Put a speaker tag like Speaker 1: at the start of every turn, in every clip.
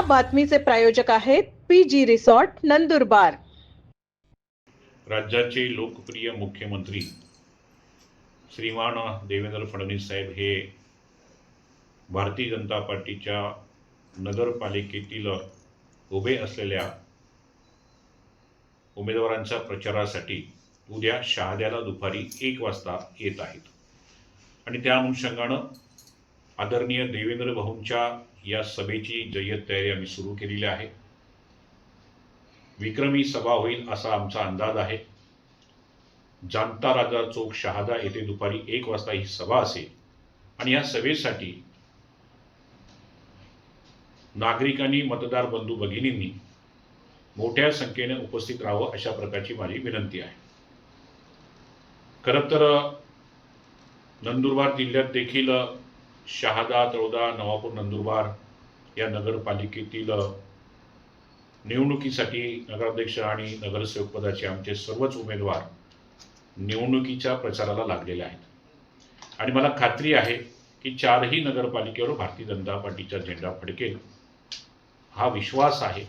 Speaker 1: बातमीचे प्रायोजक आहेत P G resort Nandurbar.
Speaker 2: राज्याचे लोकप्रिय मुख्यमंत्री श्रीमान देवेंद्र फडणवीस साहेब हे भारतीय जनता पार्टीच्या नगरपालिकेतील उभे असलेल्या उमेदवारांच्या प्रचारासाठी उद्या शहाद्याला दुपारी एक वाजता येत आहेत. आणि त्या अनुषंगानं आदरणीय देवेंद्र भाऊंच्या या सभेची जय्यत तयारी आम्ही सुरू केलेली आहे. विक्रमी सभा होईल असा आमचा अंदाज आहे. जाणता राजा चौक शहादा येथे दुपारी एक वाजता ही सभा असेल आणि या सभेसाठी नागरिकांनी मतदार बंधू भगिनींनी मोठ्या संख्येने उपस्थित राहावं अशा प्रकारची माझी विनंती आहे. खरं तर नंदुरबार जिल्ह्यात देखील शहादा तळोदा नवापूर नंदुरबार या नगरपालिकेतील निवडणुकीसाठी नगराध्यक्ष आणि नगरसेवक पदाचे आमचे सर्वच उमेदवार निवडणुकीच्या प्रचाराला लागलेले आहेत. आणि मला खात्री आहे की चारही नगरपालिकेवर भारतीय जनता पार्टीचा झेंडा फडकेल. हा विश्वास आहे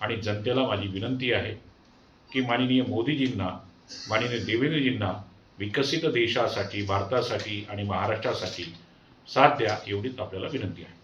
Speaker 2: आणि जनतेला माझी विनंती आहे की माननीय मोदीजींना माननीय देवेंद्रजींना विकसित देशासाठी भारतासाठी आणि महाराष्ट्रासाठी साथ द्या एवढीच आपल्याला विनंती आहे.